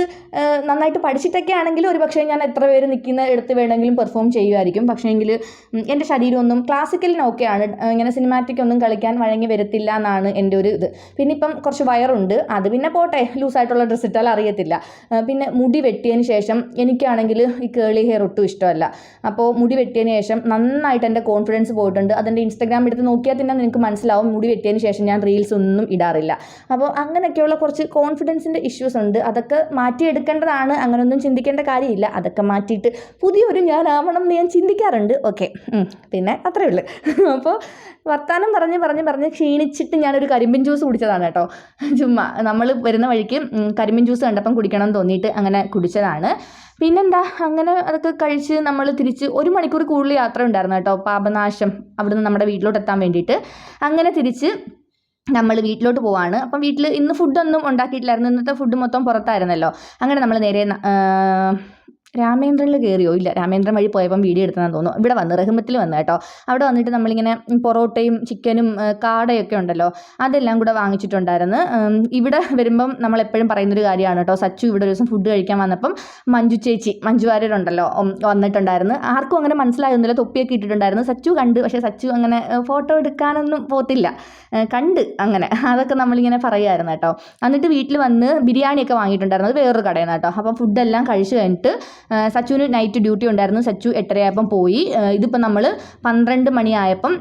നന്നായിട്ട് പഠിച്ചിട്ടൊക്കെ ആണെങ്കിൽ ഒരു പക്ഷേ ഞാൻ എത്ര പേര് നിൽക്കുന്ന എടുത്ത് വേണമെങ്കിലും പെർഫോം ചെയ്യുമായിരിക്കും. പക്ഷേങ്കിൽ എന്റെ ശരീരമൊന്നും ക്ലാസിക്കലിന് ഓക്കെയാണ് ഇങ്ങനെ സിനിമാറ്റിക് ഒന്നും കളിക്കാൻ വഴങ്ങി വരത്തില്ല എന്നാണ് എന്റെ ഒരു ഇത്. പിന്നെ ഇപ്പം കുറച്ച് വയറുണ്ട്. അത് പിന്നെ പോട്ടെ ലൂസായിട്ടുള്ള ഡ്രസ്സ് ഇട്ടാൽ അറിയത്തില്ല. പിന്നെ മുടി വെട്ടിയതിന് ശേഷം എനിക്കാണെങ്കിൽ ഈ കേളി ഹെയർ ഒട്ടും ഇഷ്ടമല്ല. അപ്പോൾ മുടി വെട്ടിയതിന് ശേഷം നന്നായിട്ട് എന്റെ കോൺഫിഡൻസ് പോയിട്ടുണ്ട്. അതെന്റെ ഇൻസ്റ്റാഗ്രാം എടുത്ത് നോക്കിയാൽ തന്നെ നിങ്ങൾക്ക് മനസ്സിലാവും. മുടി വെട്ടിയതിന് ശേഷം ഞാൻ റീൽസ് ഒന്നും ഇടാറില്ല. അപ്പോൾ അങ്ങനെയൊക്കെയുള്ള കുറച്ച് കോൺഫിഡൻസിന്റെ ഇഷ്യൂസ് ഉണ്ട്. അതൊക്കെ മാറ്റിയെടുക്കേണ്ടതാണ്. അങ്ങനെയൊന്നും ചിന്തിക്കേണ്ട കാര്യമില്ല. അതൊക്കെ മാറ്റിയിട്ട് പുതിയൊരു ഞാനാവണം എന്ന് ഞാൻ ചിന്തിക്കാറുണ്ട്. ഓക്കെ പിന്നെ അത്രയേ ഉള്ളൂ. അപ്പോൾ വർത്താനം പറഞ്ഞ് പറഞ്ഞ് പറഞ്ഞ് ക്ഷീണിച്ചിട്ട് ഞാനൊരു കരിമ്പിൻ ജ്യൂസ് കുടിച്ചതാണ് കേട്ടോ. ചുമ്മാ. നമ്മൾ വരുന്ന വഴിക്ക് കരിമ്പിൻ ജ്യൂസ് കണ്ടപ്പം കുടിക്കണം എന്ന് തോന്നിയിട്ട് അങ്ങനെ കുടിച്ചതാണ്. പിന്നെന്താ? അങ്ങനെ അതൊക്കെ കഴിച്ച് നമ്മൾ തിരിച്ച് ഒരു മണിക്കൂർ കൂടുതൽ യാത്ര ഉണ്ടായിരുന്നു കേട്ടോ പാപനാശം അവിടുന്ന് നമ്മുടെ വീട്ടിലോട്ട് എത്താൻ വേണ്ടിയിട്ട്. അങ്ങനെ തിരിച്ച് നമ്മൾ വീട്ടിലോട്ട് പോവാണ്. അപ്പം വീട്ടിൽ ഇന്ന് ഫുഡൊന്നും ഉണ്ടാക്കിയിട്ടില്ലായിരുന്നു. ഇന്നത്തെ ഫുഡ് മൊത്തം പുറത്തായിരുന്നല്ലോ. അങ്ങനെ നമ്മൾ നേരെ രാമേന്ദ്രനിൽ കയറിയോ ഇല്ല രാമേന്ദ്രൻ വഴി പോയപ്പം വീഡിയോ എടുത്തതെന്ന് തോന്നുന്നു. ഇവിടെ വന്ന് റഹ്മത്തിൽ വന്നു കേട്ടോ. അവിടെ വന്നിട്ട് നമ്മളിങ്ങനെ പൊറോട്ടയും ചിക്കനും കാടയൊക്കെ ഉണ്ടല്ലോ അതെല്ലാം കൂടെ വാങ്ങിച്ചിട്ടുണ്ടായിരുന്നു. ഇവിടെ വരുമ്പം നമ്മൾ എപ്പോഴും പറയുന്നൊരു കാര്യമാണ് കേട്ടോ. സച്ചു ഇവിടെ ഒരു ദിവസം ഫുഡ് കഴിക്കാൻ വന്നപ്പം മഞ്ജു ചേച്ചി മഞ്ജു വാര്യരുണ്ടല്ലോ വന്നിട്ടുണ്ടായിരുന്നു. ആർക്കും അങ്ങനെ മനസ്സിലായൊന്നുമില്ല. തൊപ്പിയൊക്കെ ഇട്ടിട്ടുണ്ടായിരുന്നു. സച്ചു കണ്ട് പക്ഷേ സച്ചു അങ്ങനെ ഫോട്ടോ എടുക്കാനൊന്നും പോത്തില്ല. കണ്ട് അങ്ങനെ. അതൊക്കെ നമ്മളിങ്ങനെ പറയുമായിരുന്നു കേട്ടോ. എന്നിട്ട് വീട്ടിൽ വന്ന് ബിരിയാണിയൊക്കെ വാങ്ങിയിട്ടുണ്ടായിരുന്നു. അത് വേറൊരു കടയാണ് കേട്ടോ. അപ്പം ഫുഡെല്ലാം കഴിച്ചു കഴിഞ്ഞിട്ട് സച്ചുവിന് നൈറ്റ് ഡ്യൂട്ടി ഉണ്ടായിരുന്നു. സച്ചു എട്ടരയായപ്പം പോയി. ഇതിപ്പം നമ്മൾ പന്ത്രണ്ട് മണിയായപ്പം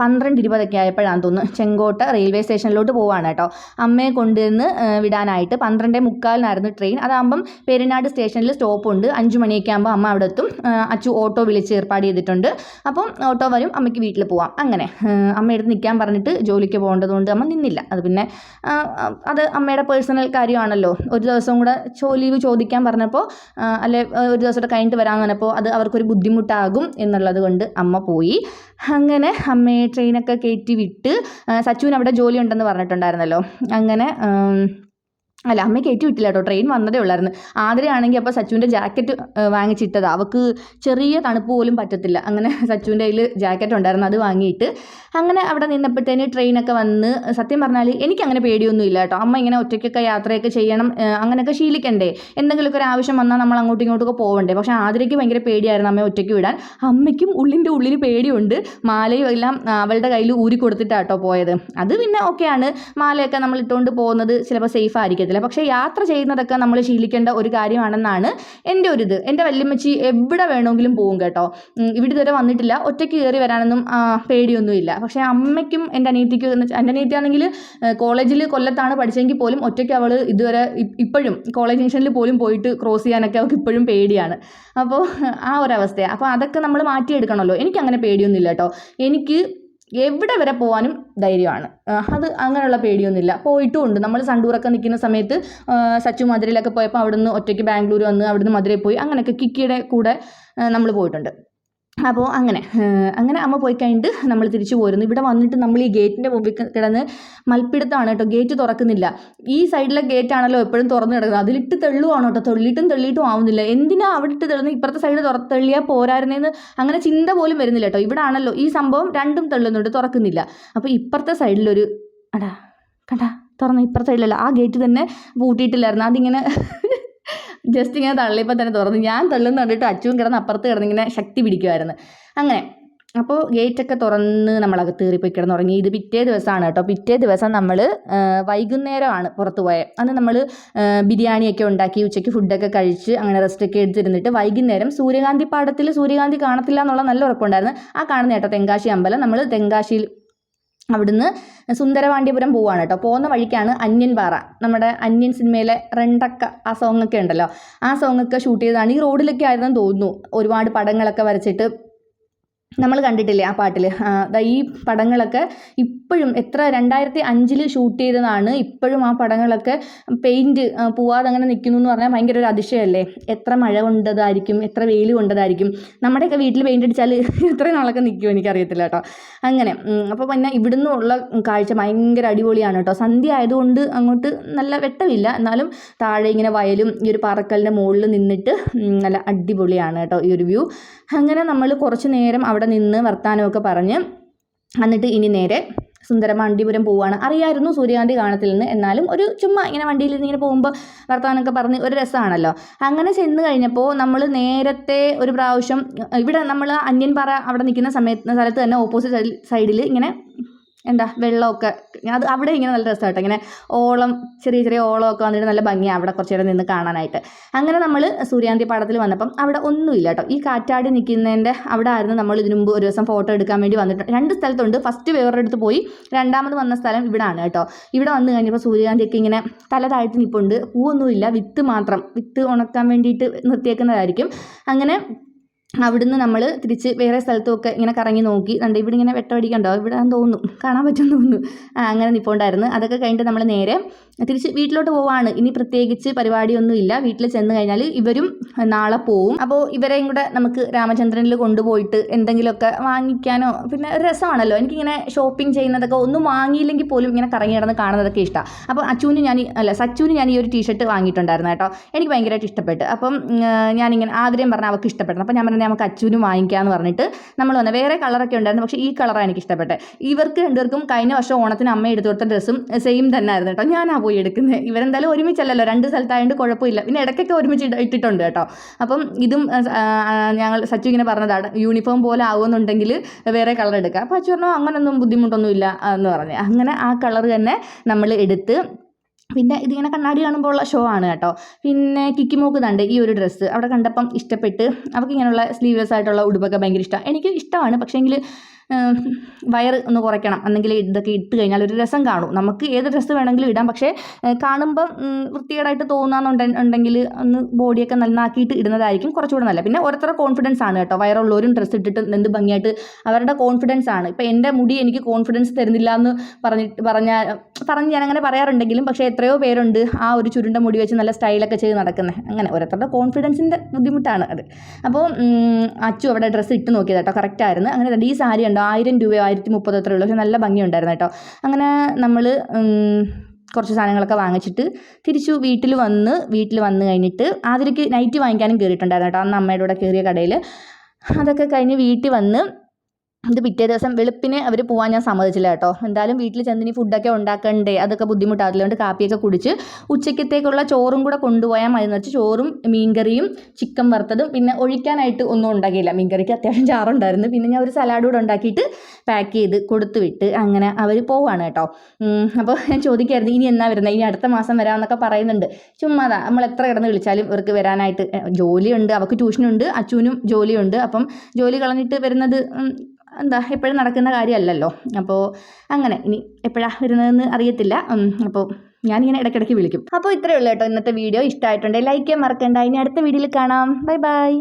പന്ത്രണ്ട് ഇരുപതൊക്കെ ആയപ്പോഴാണ് തോന്നുന്നു. ചെങ്കോട്ട റെയിൽവേ സ്റ്റേഷനിലോട്ട് പോവാണ് കേട്ടോ. അമ്മയെ കൊണ്ടുവന്ന് വിടാനായിട്ട് പന്ത്രണ്ടേ മുക്കാലിനായിരുന്നു ട്രെയിൻ അതാകുമ്പം പെരുന്നാട് സ്റ്റേഷനിൽ സ്റ്റോപ്പ് ഉണ്ട് അഞ്ച് മണിയൊക്കെ ആകുമ്പോൾ അമ്മ അവിടെ എത്തും. അച്ചു ഓട്ടോ വിളിച്ച് ഏർപ്പാട് ചെയ്തിട്ടുണ്ട്. അപ്പം ഓട്ടോ വരും അമ്മയ്ക്ക് വീട്ടിൽ പോവാം. അങ്ങനെ അമ്മ അമ്മയെടുത്ത് നിൽക്കാൻ പറഞ്ഞിട്ട് ജോലിക്ക് പോകേണ്ടതുകൊണ്ട് അമ്മ നിന്നില്ല. അത് പിന്നെ അത് അമ്മയുടെ പേഴ്സണൽ കാര്യമാണല്ലോ. ഒരു ദിവസം കൂടെ ലീവ് ചോദിക്കാൻ പറഞ്ഞപ്പോൾ അല്ലെ ഒരു ദിവസം കൂടെ കഴിഞ്ഞിട്ട് വരാമെന്ന് പറഞ്ഞപ്പോൾ അത് അവർക്കൊരു ബുദ്ധിമുട്ടാകും എന്നുള്ളത് കൊണ്ട് അമ്മ പോയി. അങ്ങനെ അമ്മയെ ട്രെയിനൊക്കെ കയറ്റി വിട്ട് സച്ചുവിന് അവിടെ ജോലി ഉണ്ടെന്ന് പറഞ്ഞിട്ടുണ്ടായിരുന്നല്ലോ. അങ്ങനെ അല്ല അമ്മയ്ക്ക് കയറ്റി വിട്ടില്ല കേട്ടോ ട്രെയിൻ വന്നതേ ഉള്ളായിരുന്നു. ആതിരയാണെങ്കിൽ അപ്പോൾ സച്ചുവിന്റെ ജാക്കറ്റ് വാങ്ങിച്ചിട്ടതാണ് അവൾക്ക് ചെറിയ തണുപ്പ് പോലും പറ്റത്തില്ല. അങ്ങനെ സച്ചുവിന്റെ കയ്യിൽ ജാക്കറ്റ് ഉണ്ടായിരുന്നു അത് വാങ്ങിയിട്ട്. അങ്ങനെ അവിടെ നിന്നപ്പോഴത്തേന് ട്രെയിനൊക്കെ വന്ന് സത്യം പറഞ്ഞാൽ എനിക്ക് അങ്ങനെ പേടിയൊന്നും ഇല്ല കേട്ടോ അമ്മ ഇങ്ങനെ ഒറ്റയ്ക്കൊക്കെ യാത്രയൊക്കെ ചെയ്യണം അങ്ങനെയൊക്കെ ശീലിക്കണ്ടേ. എന്തെങ്കിലുമൊക്കെ ഒരു ആവശ്യം വന്നാൽ നമ്മൾ അങ്ങോട്ടും ഇങ്ങോട്ടൊക്കെ പോകണ്ടേ പക്ഷേ ആതിരയ്ക്ക് ഭയങ്കര പേടിയായിരുന്നു അമ്മയെ ഒറ്റയ്ക്ക് വിടാൻ. അമ്മയ്ക്കും ഉള്ളിന്റെ ഉള്ളിൽ പേടിയുണ്ട്. മാലയും എല്ലാം അവളുടെ കയ്യിൽ ഊരി കൊടുത്തിട്ടാണ് കേട്ടോ പോയത്. അത് പിന്നെ ഓക്കെയാണ് മാലയൊക്കെ നമ്മൾ ഇട്ടുകൊണ്ട് പോകുന്നത് ചിലപ്പോൾ സേഫ് ആയിരിക്കത്തില്ല. പക്ഷേ യാത്ര ചെയ്യുന്നതൊക്കെ നമ്മൾ ശീലിക്കേണ്ട ഒരു കാര്യമാണെന്നാണ് എന്റെ ഒരു ഇത് എന്റെ വല്യമ്മച്ചി എവിടെ വേണമെങ്കിലും പോകും കേട്ടോ. ഇവിടെ ഇതുവരെ വന്നിട്ടില്ല. ഒറ്റയ്ക്ക് കയറി വരാനൊന്നും പേടിയൊന്നുമില്ല. പക്ഷേ അമ്മയ്ക്കും എന്റെ അനിയത്തിക്കും എന്ന് വെച്ചാൽ എന്റെ അനിയത്തിയാണെങ്കിൽ കോളേജിൽ കൊല്ലത്താണ് പഠിച്ചെങ്കിൽ പോലും ഒറ്റയ്ക്ക് അവൾ ഇതുവരെ ഇപ്പോഴും കോളേജ് ജംഗ്ഷനിൽ പോലും പോയിട്ട് ക്രോസ് ചെയ്യാനൊക്കെ അവൾക്ക് ഇപ്പോഴും പേടിയാണ്. അപ്പോൾ ആ ഒരവസ്ഥയാണ് അപ്പോൾ അതൊക്കെ നമ്മൾ മാറ്റിയെടുക്കണമല്ലോ. എനിക്ക് അങ്ങനെ പേടിയൊന്നുമില്ല കേട്ടോ. എനിക്ക് എവിടെ വരെ പോകാനും ധൈര്യമാണ്. അത് അങ്ങനെയുള്ള പേടിയൊന്നുമില്ല. പോയിട്ടും ഉണ്ട് നമ്മൾ സണ്ടൂറൊക്കെ നിൽക്കുന്ന സമയത്ത് സച്ചു മധുരയിലൊക്കെ പോയപ്പോൾ അവിടുന്ന് ഒറ്റയ്ക്ക് ബാംഗ്ലൂർ വന്ന് അവിടുന്ന് മധുരയിൽ പോയി അങ്ങനെയൊക്കെ കിക്കിയുടെ കൂടെ നമ്മൾ പോയിട്ടുണ്ട്. അപ്പോൾ അങ്ങനെ അങ്ങനെ അമ്മ പോയി കഴിഞ്ഞിട്ട് നമ്മൾ തിരിച്ചു പോരുന്നു. ഇവിടെ വന്നിട്ട് നമ്മൾ ഈ ഗേറ്റിന്റെ മുമ്പിൽ കിടന്ന് മൽപ്പിടുത്താണ് കേട്ടോ. ഗേറ്റ് തുറക്കുന്നില്ല. ഈ സൈഡിലെ ഗേറ്റ് ആണല്ലോ എപ്പോഴും തുറന്നു കിടക്കുന്നത്. അതിലിട്ട് തെള്ളുവാണ് കേട്ടോ. തെള്ളിയിട്ടും തെള്ളിയിട്ടും ആവുന്നില്ല. എന്തിനാ അവിടെ ഇട്ട് തെള്ളുന്നത്? ഇപ്പുറത്തെ സൈഡ് തുറ തെള്ളിയാൽ പോരായിരുന്നേന്ന് അങ്ങനെ ചിന്ത പോലും വരുന്നില്ല കേട്ടോ. ഇവിടെ ആണല്ലോ ഈ സംഭവം രണ്ടും തെള്ളുന്നുണ്ട്. തുറക്കുന്നില്ല. അപ്പോൾ ഇപ്പുറത്തെ സൈഡിലൊരു അടാ കണ്ടാ തുറന്ന്. ഇപ്പുറത്തെ സൈഡിലല്ല. ആ ഗേറ്റ് തന്നെ പൂട്ടിയിട്ടില്ലായിരുന്നു. അതിങ്ങനെ ജസ്റ്റ് ഇങ്ങനെ തള്ളിയപ്പോൾ തന്നെ തുറന്നു. ഞാൻ തള്ളുന്ന കണ്ടിട്ട് അച്ചുവും കിടന്ന് അപ്പുറത്ത് കിടന്നിങ്ങനെ ശക്തി പിടിക്കുമായിരുന്നു അങ്ങനെ. അപ്പോൾ ഗേറ്റൊക്കെ തുറന്ന് നമ്മളകത്ത് കയറിപ്പോയി കിടന്നുറങ്ങി. ഇത് പിറ്റേ ദിവസമാണ് കേട്ടോ. പിറ്റേ ദിവസം നമ്മൾ വൈകുന്നേരമാണ് പുറത്ത് പോയത് അന്ന് നമ്മൾ ബിരിയാണിയൊക്കെ ഉണ്ടാക്കി ഉച്ചയ്ക്ക് ഫുഡൊക്കെ കഴിച്ച് അങ്ങനെ റെസ്റ്റൊക്കെ എടുത്തിരുന്നിട്ട് വൈകുന്നേരം സൂര്യകാന്തി പാടത്തിൽ സൂര്യകാന്തി കാണത്തില്ല എന്നുള്ള നല്ല ഉറപ്പുണ്ടായിരുന്നു. ആ കാണുന്ന കേട്ടോ തെങ്കാശി അമ്പലം. നമ്മൾ തെങ്കാശിയിൽ അവിടുന്ന് സുന്ദരവാണ്ടിപുരം പോവാണ് കേട്ടോ. പോകുന്ന വഴിക്കാണ് അന്യൻ പാറ. നമ്മുടെ അന്യൻ സിനിമയിലെ റെണ്ടക്ക ആ സോങ്ങൊക്കെ ഉണ്ടല്ലോ. ആ സോങ്ങൊക്കെ ഷൂട്ട് ചെയ്തതാണ്. ഈ റോഡിലൊക്കെ ആയിരുന്നു തോന്നുന്നു. ഒരുപാട് പടങ്ങളൊക്കെ വരച്ചിട്ട് നമ്മൾ കണ്ടിട്ടില്ലേ ആ പാട്ടിൽ ഈ പടങ്ങളൊക്കെ ഇപ്പോഴും എത്ര രണ്ടായിരത്തി അഞ്ചിൽ ഷൂട്ട് ചെയ്തതാണ് ഇപ്പോഴും ആ പടങ്ങളൊക്കെ പെയിന്റ് പോവാതെ അങ്ങനെ നിൽക്കുന്നു എന്ന് പറഞ്ഞാൽ ഭയങ്കര ഒരു അതിശയമല്ലേ എത്ര മഴ കൊണ്ടതായിരിക്കും എത്ര വെയിൽ കൊണ്ടതായിരിക്കും? നമ്മുടെയൊക്കെ വീട്ടിൽ പെയിന്റ് അടിച്ചാൽ എത്ര നാളൊക്കെ നിൽക്കുമോ എനിക്കറിയത്തില്ല കേട്ടോ. അങ്ങനെ അപ്പോൾ പിന്നെ ഇവിടുന്ന് ഉള്ള കാഴ്ച ഭയങ്കര അടിപൊളിയാണ് കേട്ടോ. സന്ധ്യ ആയതുകൊണ്ട് അങ്ങോട്ട് നല്ല വെട്ടമില്ല. എന്നാലും താഴെ ഇങ്ങനെ വയലും ഈ ഒരു പറക്കലിന്റെ മുകളിൽ നിന്നിട്ട് നല്ല അടിപൊളിയാണ് കേട്ടോ ഈ ഒരു വ്യൂ. അങ്ങനെ നമ്മൾ കുറച്ച് നേരം അവിടെ നിന്ന് വർത്തമാനമൊക്കെ പറഞ്ഞ് എന്നിട്ട് ഇനി നേരെ സുന്ദരമാണ്ടിപുരം പോവുകയാണ് അറിയായിരുന്നു സൂര്യകാന്തി നിന്ന്. എന്നാലും ഒരു ചുമ്മാ ഇങ്ങനെ വണ്ടിയിൽ നിന്ന് ഇങ്ങനെ പോകുമ്പോൾ വർത്തമാനമൊക്കെ പറഞ്ഞ് ഒരു രസമാണല്ലോ അങ്ങനെ ചെന്ന് കഴിഞ്ഞപ്പോൾ നമ്മൾ നേരത്തെ ഒരു പ്രാവശ്യം ഇവിടെ നമ്മൾ അന്യൻപാറ അവിടെ നിൽക്കുന്ന സമയത്ത് സ്ഥലത്ത് തന്നെ ഓപ്പോസിറ്റ് സൈഡിൽ ഇങ്ങനെ എന്താ വെള്ളമൊക്കെ. അത് അവിടെ ഇങ്ങനെ നല്ല രസമായിട്ട് ഇങ്ങനെ ഓളം ചെറിയ ചെറിയ ഓളമൊക്കെ വന്നിട്ട് നല്ല ഭംഗിയാണ് അവിടെ കുറച്ച് നേരം നിന്ന് കാണാനായിട്ട്. അങ്ങനെ നമ്മൾ സൂര്യാന്തി പാടത്തിൽ വന്നപ്പം അവിടെ ഒന്നുമില്ല കേട്ടോ. ഈ കാറ്റാടി നിൽക്കുന്നതിന്റെ അവിടെ ആയിരുന്നു നമ്മൾ ഇതിനു മുമ്പ് ഒരു ദിവസം ഫോട്ടോ എടുക്കാൻ വേണ്ടി വന്നിട്ട്. രണ്ട് സ്ഥലത്തുണ്ട്. ഫസ്റ്റ് വേറൊരിടത്ത് പോയി. രണ്ടാമത് വന്ന സ്ഥലം ഇവിടാണ് കേട്ടോ. ഇവിടെ വന്നു കഴിഞ്ഞപ്പോൾ സൂര്യകാന്തിയൊക്കെ ഇങ്ങനെ തല താഴ്ത്തി നിൽപ്പുണ്ട് പൂവൊന്നുമില്ല. വിത്ത് മാത്രം. വിത്ത് ഉണക്കാൻ വേണ്ടിയിട്ട് നിർത്തിയേക്കുന്നതായിരിക്കും. അങ്ങനെ അവിടുന്ന് നമ്മൾ തിരിച്ച് വേറെ സ്ഥലത്തുമൊക്കെ ഇങ്ങനെ കറങ്ങി നോക്കി കണ്ട് ഇവിടെ ഇങ്ങനെ വെട്ടമടിക്കണ്ടോ ഇവിടെ തോന്നും കാണാൻ പറ്റുമെന്ന് തോന്നുന്നു. അങ്ങനെ നിൽപ്പുണ്ടായിരുന്നു അതൊക്കെ കഴിഞ്ഞിട്ട് നമ്മൾ നേരെ തിരിച്ച് വീട്ടിലോട്ട് പോവാണ്. ഇനി പ്രത്യേകിച്ച് പരിപാടിയൊന്നുമില്ല വീട്ടിൽ ചെന്ന് കഴിഞ്ഞാൽ ഇവരും നാളെ പോവും. അപ്പോൾ ഇവരെയും കൂടെ നമുക്ക് രാമചന്ദ്രനിൽ കൊണ്ടുപോയിട്ട് എന്തെങ്കിലുമൊക്കെ വാങ്ങിക്കാനോ? പിന്നെ രസമാണല്ലോ. എനിക്കിങ്ങനെ ഷോപ്പിംഗ് ചെയ്യുന്നതൊക്കെ ഒന്നും വാങ്ങിയില്ലെങ്കിൽ പോലും ഇങ്ങനെ കറങ്ങി കിടന്ന് കാണുന്നതൊക്കെ ഇഷ്ടമാണ് അപ്പോൾ അച്ചുവിന് ഞാൻ അല്ല സച്ചുവിന് ഞാൻ ഈ ഒരു ടീഷർട്ട് വാങ്ങിയിട്ടുണ്ടായിരുന്നു കേട്ടോ എനിക്ക് ഭയങ്കരമായിട്ട് ഇഷ്ടപ്പെട്ടു. അപ്പം ഞാനിങ്ങനെ ആഗ്രഹം പറഞ്ഞാൽ അവൾക്ക് ഇഷ്ടപ്പെട്ടു അപ്പം ഞാൻ പറഞ്ഞു നമുക്ക് അച്ചുവിനും വാങ്ങിക്കാമെന്ന് പറഞ്ഞിട്ട് നമ്മൾ വന്നത് വേറെ കളറൊക്കെ ഉണ്ടായിരുന്നു പക്ഷേ ഈ കളറാണ് എനിക്ക് ഇഷ്ടപ്പെട്ടത് ഇവർക്ക് രണ്ടുപേർക്കും കഴിഞ്ഞ വർഷം ഓണത്തിന് അമ്മ എടുത്തു കൊടുത്ത ഡ്രസ്സും സെയിം തന്നെ ആയിരുന്നു കേട്ടോ. ഞാനാ പോയി എടുക്കുന്നത് ഇവരെന്തായാലും ഒരുമിച്ചല്ലല്ലോ. രണ്ട് സ്ഥലത്തായതുകൊണ്ട് കുഴപ്പമില്ല. പിന്നെ ഇടയ്ക്കൊക്കെ ഒരുമിച്ച് ഇട്ടിട്ടുണ്ട് കേട്ടോ. അപ്പം ഇതും ഞങ്ങൾ സച്ചു ഇങ്ങനെ പറഞ്ഞതാണ്. യൂണിഫോം പോലെ ആവുമെന്നുണ്ടെങ്കിൽ വേറെ കളർ എടുക്കാം. അപ്പോൾ അച്ചു പറഞ്ഞു അങ്ങനൊന്നും ബുദ്ധിമുട്ടൊന്നുമില്ല എന്ന് പറഞ്ഞു. അങ്ങനെ ആ കളർ തന്നെ നമ്മൾ എടുത്ത് പിന്നെ ഇതിങ്ങനെ കണ്ണാടി കാണുമ്പോൾ ഉള്ള ഷോ ആണ് കേട്ടോ. പിന്നെ കിക്കിമോക്ക് തണ്ട് ഈ ഒരു ഡ്രസ്സ് അവിടെ കണ്ടപ്പം ഇഷ്ടപ്പെട്ട് അവൾക്ക് ഇങ്ങനെയുള്ള സ്ലീവ്ലെസ് ആയിട്ടുള്ള ഉടുപ്പൊക്കെ ഭയങ്കര ഇഷ്ടമാണ് എനിക്ക് ഇഷ്ടമാണ് പക്ഷേങ്കിൽ ഉം, വയറ് ഒന്ന് കുറയ്ക്കണം. അല്ലെങ്കിൽ ഇതൊക്കെ ഇട്ട് കഴിഞ്ഞാൽ ഒരു രസം കാണും. നമുക്ക് ഏത് ഡ്രസ്സ് വേണമെങ്കിലും ഇടാം. പക്ഷേ കാണുമ്പം വൃത്തികേടായിട്ട് തോന്നാന്നുണ്ടെങ്കിൽ ഒന്ന് ബോഡിയൊക്കെ നന്നാക്കിയിട്ട് ഇടുന്നതായിരിക്കും കുറച്ചുകൂടെ നല്ല പിന്നെ ഓരോരുത്തരുടെ കോൺഫിഡൻസ് ആണ് കേട്ടോ. വയറുള്ളവരും ഡ്രസ്സ് ഇട്ടിട്ട് എന്ത് ഭംഗിയായിട്ട് അവരുടെ കോൺഫിഡൻസ് ആണ്. ഇപ്പം എന്റെ മുടി എനിക്ക് കോൺഫിഡൻസ് തരുന്നില്ല എന്ന് പറഞ്ഞിട്ട് പറഞ്ഞാൽ പറഞ്ഞ് ഞാൻ അങ്ങനെ പറയാറുണ്ടെങ്കിലും പക്ഷേ എത്രയോ പേരുണ്ട് ആ ഒരു ചുരുണ്ട മുടി വെച്ച് നല്ല സ്റ്റൈലൊക്കെ ചെയ്ത് നടക്കുന്നത് അങ്ങനെ ഓരോരുത്തരുടെ കോൺഫിഡൻസിന്റെ ബുദ്ധിമുട്ടാണ് അത്. അപ്പോൾ അച്ചു അവിടെ ഡ്രസ്സ് ഇട്ട് നോക്കിയത് കേട്ടോ. കറക്റ്റായിരുന്നു അങ്ങനെ ഈ സാരി ഉണ്ടോ. ആയിരം രൂപയോ ആയിരത്തി മുപ്പത് അത്രേ ഉള്ളൂ. പക്ഷെ നല്ല ഭംഗിയുണ്ടായിരുന്നു കേട്ടോ. അങ്ങനെ നമ്മൾ കുറച്ച് സാധനങ്ങളൊക്കെ വാങ്ങിച്ചിട്ട് തിരിച്ചു വീട്ടിൽ വന്ന് വീട്ടിൽ വന്ന് കഴിഞ്ഞിട്ട് ആതിരയ്ക്ക് നൈറ്റ് വാങ്ങിക്കാനും കയറിയിട്ടുണ്ടായിരുന്നു കേട്ടോ. അന്ന് അമ്മയുടെ കൂടെ കയറിയ കടയിൽ അതൊക്കെ കഴിഞ്ഞ് വീട്ടിൽ വന്ന് ഇത് പിറ്റേ ദിവസം വെളുപ്പിന് അവർ പോകാൻ ഞാൻ സമ്മതിച്ചില്ല കേട്ടോ. എന്തായാലും വീട്ടിൽ ചെന്നിനി ഫുഡൊക്കെ ഉണ്ടാക്കണ്ടേ? അതൊക്കെ ബുദ്ധിമുട്ടാവില്ല കൊണ്ട് കാപ്പിയൊക്കെ കുടിച്ച് ഉച്ചക്കത്തേക്കുള്ള ചോറും കൂടെ കൊണ്ടുപോയാൽ മതി എന്ന് വെച്ച് ചോറും മീൻകറിയും ചിക്കൻ വറുത്തതും പിന്നെ ഒഴിക്കാനായിട്ട് ഒന്നും ഉണ്ടാക്കിയില്ല. മീൻകറിക്ക് അത്യാവശ്യം ചാറുണ്ടായിരുന്നു. പിന്നെ ഞാൻ ഒരു സലാഡ് കൂടെ ഉണ്ടാക്കിയിട്ട് പാക്ക് ചെയ്ത് കൊടുത്തു വിട്ട് അങ്ങനെ അവർ പോവാണ് കേട്ടോ. അപ്പോൾ ഞാൻ ചോദിക്കായിരുന്നു ഇനി എന്നാ വരുന്നത് ഇനി അടുത്ത മാസം വരാമെന്നൊക്കെ പറയുന്നുണ്ട്. ചുമ്മാതാ നമ്മൾ എത്ര കിടന്ന് വിളിച്ചാലും ഇവർക്ക് വരാനായിട്ട് ജോലിയുണ്ട് അവർക്ക് ട്യൂഷനുണ്ട് അച്ഛനും ജോലിയുണ്ട്. അപ്പം ജോലി കളഞ്ഞിട്ട് വരുന്നത് എന്താ എപ്പോഴും നടക്കുന്ന കാര്യമല്ലല്ലോ. അപ്പോൾ അങ്ങനെ ഇനി എപ്പോഴാണ് വരുന്നതെന്ന് അറിയത്തില്ല. അപ്പോൾ ഞാനിങ്ങനെ ഇടയ്ക്കിടയ്ക്ക് വിളിക്കും. അപ്പോൾ ഇത്രയേ ഉള്ളൂ കേട്ടോ ഇന്നത്തെ വീഡിയോ. ഇഷ്ടമായിട്ടുണ്ടെങ്കിൽ ലൈക്ക് ചെയ്യാൻ മറക്കണ്ട. ഇനി അടുത്ത വീഡിയോയിൽ കാണാം. Bye bye